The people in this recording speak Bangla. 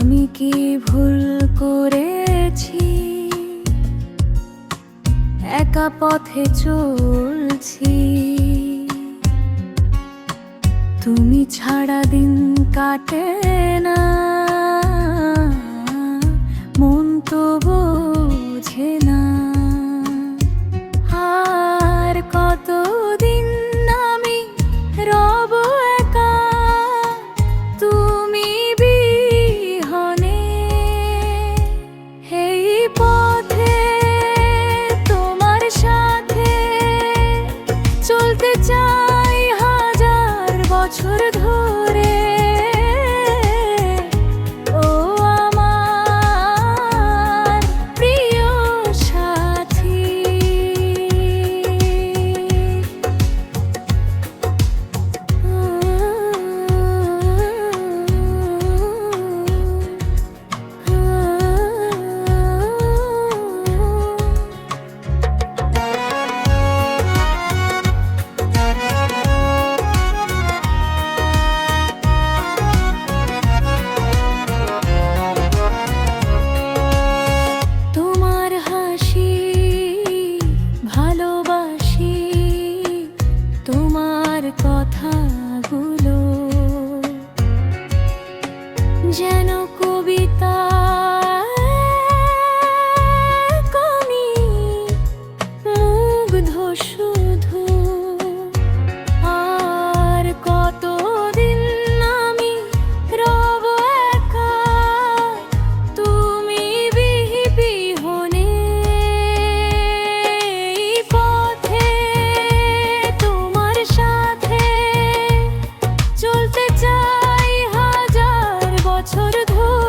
আমি কি ভুল করেছি? একা পথে চলছি। তুমি ছাড়া দিন কাটে না। বছর जनों को बिता Thôi